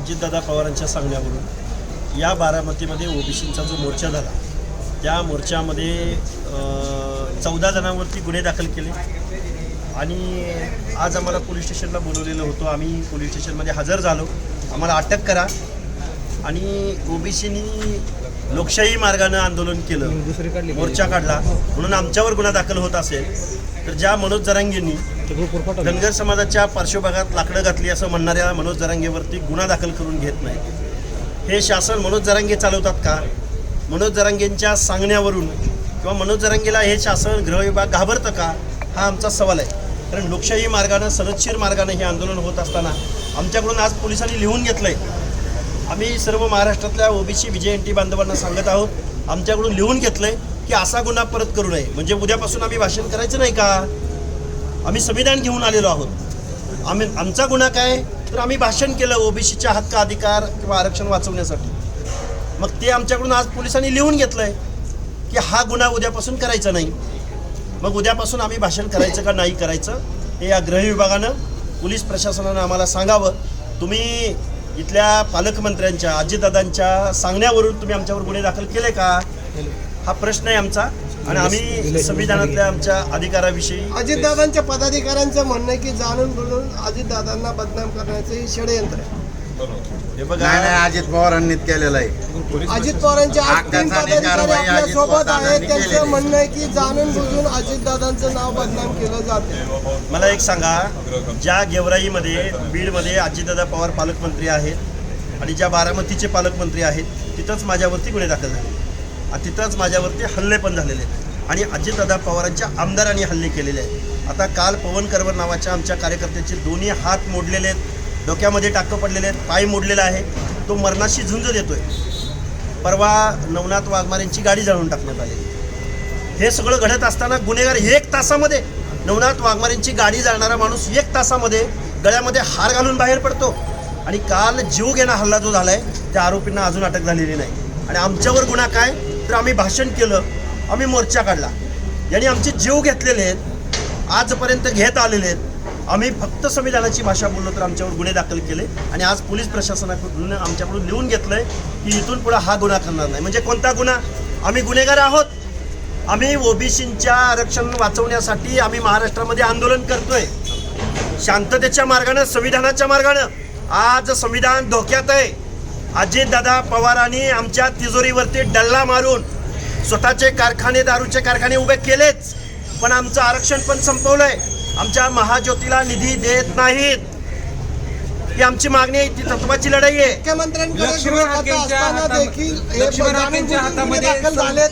अजितदादा पवारांच्या सांगण्यावरून या बारामतीमध्ये ओबीसींचा जो मोर्चा झाला त्या मोर्चामध्ये चौदा जणांवरती गुन्हे दाखल केले. आणि आज आम्हाला पोलीस स्टेशनला बोलवलेलं होतं. आम्ही पोलीस स्टेशनमध्ये हजर झालो. आम्हाला अटक करा. आणि ओबीसीनी लोकशाही मार्गानं आंदोलन केलं. मोर्चा काढला. म्हणून आमच्यावर गुन्हा दाखल होत असेल तर ज्या मनोज जरांगेंनी धनगर समाजाच्या पार्श्वभागात लाकडं घातली असं म्हणणाऱ्या मनोज जरांगेवरती गुन्हा दाखल करून घेत नाही. हे शासन मनोज जरांगे चालवतात का? मनोज जरांगेंच्या सांगण्यावरून किंवा मनोज जरांगेला हे शासन गृहविभाग घाबरतं का? हा आमचा सवाल आहे. कारण लोकशाही मार्गानं सनदशीर मार्गानं हे आंदोलन होत असताना आमच्याकडून आज पोलिसांनी लिहून घेतलं आहे आम्ही सर्व महाराष्ट्रातल्या ओबीसी विजय एन टी बांधवांना सांगत आहोत आमच्याकडून लिहून घेतलंय की असा गुन्हा परत करू नये. म्हणजे उद्यापासून आम्ही भाषण करायचं नाही का? आम्ही संविधान घेऊन आलेलो आहोत. आम्ही आमचा गुन्हा काय? तर आम्ही भाषण केलं ओबीसीच्या हक्क अधिकार किंवा आरक्षण वाचवण्यासाठी. मग ते आमच्याकडून आज पोलिसांनी लिहून घेतलंय की हा गुन्हा उद्यापासून करायचा नाही. मग उद्यापासून आम्ही भाषण करायचं का नाही करायचं हे या गृह विभागानं पोलीस प्रशासनानं आम्हाला सांगावं. तुम्ही इथल्या पालकमंत्र्यांच्या अजितदादांच्या सांगण्यावरून तुम्ही आमच्यावर गुन्हे दाखल केले का? हा प्रश्न आहे आमचा. आणि आम्ही संविधानातल्या आमच्या अधिकाराविषयी अजितदादांच्या पदाधिकाऱ्यांचं म्हणणं की जाणून बुजून अजितदादांना बदनाम करण्याचं हे षडयंत्र आहे. हे नाही बघा. नाही अजित पवारांनीच केलेलं आहे. अजित पवारांचे आज तीन हक्काचा पदाधिकारी कारवाई आपल्या अजित सोबत पवारांनी आहेत. त्यांचं केलेली. म्हणणं आहे की जाणून बुजून अजितदादांचं नाव बदनाम केलं जाते. मला एक सांगा ज्या गेवराईमध्ये बीडमध्ये अजितदादा पवार पालकमंत्री आहेत आणि ज्या बारामतीचे पालकमंत्री आहेत तिथंच माझ्यावरती गुन्हे दाखल झाले. आणि तिथंच माझ्यावरती हल्ले पण झालेले आहेत. आणि अजितदादा पवारांच्या आमदारांनी हल्ले केलेले आहेत. आता काल पवन करवर नावाच्या आमच्या कार्यकर्त्याचे दोन्ही हात मोडलेले आहेत. डोक्यामध्ये टाकं पडलेले आहेत पाय मोडलेला आहे. तो मरणाशी झुंज देतोय. परवा नवनाथ वाघमारेंची गाडी जाळून टाकण्यात आली. हे सगळं घडत असताना गुन्हेगार एक तासामध्ये नवनाथ वाघमारेंची गाडी जाळणारा माणूस एक तासामध्ये गळ्यामध्ये हार घालून बाहेर पडतो. आणि काल जीव घेणा हल्ला जो झालाय त्या आरोपींना अजून अटक झालेली नाही. आणि आमच्यावर गुन्हा काय? तर आम्ही भाषण केलं आम्ही मोर्चा काढला. यांनी आमचे जीव घेतलेले आहेत आजपर्यंत घेत आलेले आहेत. आम्ही फक्त संविधानाची भाषा बोललो तर आमच्यावर गुन्हे दाखल केले आणि आज पोलीस प्रशासनाकडून आमच्याकडून लिहून घेतलंय की इथून पुढे हा गुन्हा करणार नाही. म्हणजे कोणता गुन्हा? आम्ही गुन्हेगार आहोत. आम्ही ओबीसींच्या आरक्षण वाचवण्यासाठी आम्ही महाराष्ट्रामध्ये आंदोलन करतोय. शांततेच्या मार्गानं संविधानाच्या मार्गानं आज संविधान धोक्यात आहे. अजितदादा पवारांनी आमच्या तिजोरीवरती डल्ला मारून स्वतःचे कारखाने दारूचे कारखाने उभे केलेच पण आमचं आरक्षण पण संपवलंय. आमच्या महाज्योतीला निधी देत नाहीत. ही आमची मागणी आहे ती तत्वाची लढाई आहे. मुख्यमंत्र्यांकडे लक्ष्मण गृह खातं हाकेंच्या असताना हातामध्ये- देखील हे लक्ष्मण हाकेंच्या हातामध्ये दाखल झालेत.